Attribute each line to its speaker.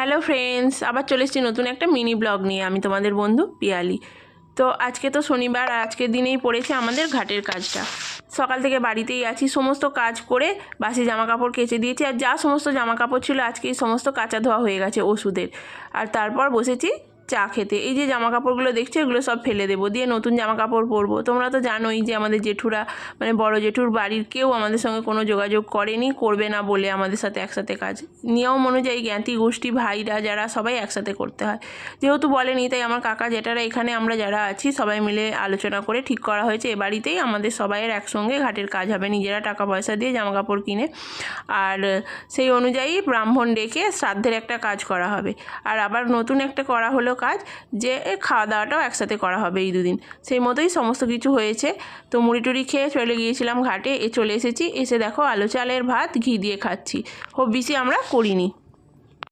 Speaker 1: Hello friends আবার চলে এসেছি নতুন একটা মিনি ব্লগ নিয়ে। আমি তোমাদের বন্ধু পিয়ালি। তো আজকে তো শনিবার আজকের দিনেই পড়েছে আমাদের ঘাটের কাজটা। সকাল থেকে বাড়িতেই আছি, সমস্ত কাজ করে বাসে জামা কাপড় কেচে দিয়েছি, আর যা সমস্ত জামা কাপড় ছিল আজকে সমস্ত কাঁচা ধোয়া হয়ে গেছে ওষুধের। আর তারপর বসেছি চা খেতে। এই যে জামা কাপড়গুলো দেখছ, এগুলো সব ফেলে দেবো। দিয়ে নতুন জামা কাপড় পরবো। তোমরা তো জানোই যে আমাদের জেঠুরা মানে বড় জেঠুর বাড়ির কেউ আমাদের সঙ্গে কোনো যোগাযোগ করেনি, করবে না বলে আমাদের সাথে একসাথে কাজ। নিয়ম অনুযায়ী জ্ঞাতি, গোষ্ঠী, ভাইরা যারা, সবাই একসাথে করতে হয়। যেহেতু বলেনি, তাই আমার কাকা, জেঠারা এখানে আমরা যারা আছি, সবাই মিলে আলোচনা করে ঠিক করা হয়েছে। এ বাড়িতেই আমাদের সবাইয়ের একসঙ্গে ঘাটের কাজ হবে। নিজেরা টাকা পয়সা দিয়ে জামা কাপড় কিনে আর সেই অনুযায়ী ব্রাহ্মণ ডেকে শ্রাদ্ধের একটা কাজ করা হবে। আর আবার নতুন একটা করা হলো কাজ যে খাওয়া দাওয়াটাও একসাথে করা হবে এই দুদিন। সেই মতোই সমস্ত কিছু হয়েছে। তো মুড়ি টুড়ি খেয়ে চলে গিয়েছিলাম ঘাটে, এ চলে এসেছি। এসে দেখো আলু চালের ভাত, ঘি দিয়ে খাচ্ছি। খুব বেশি আমরা করিনি।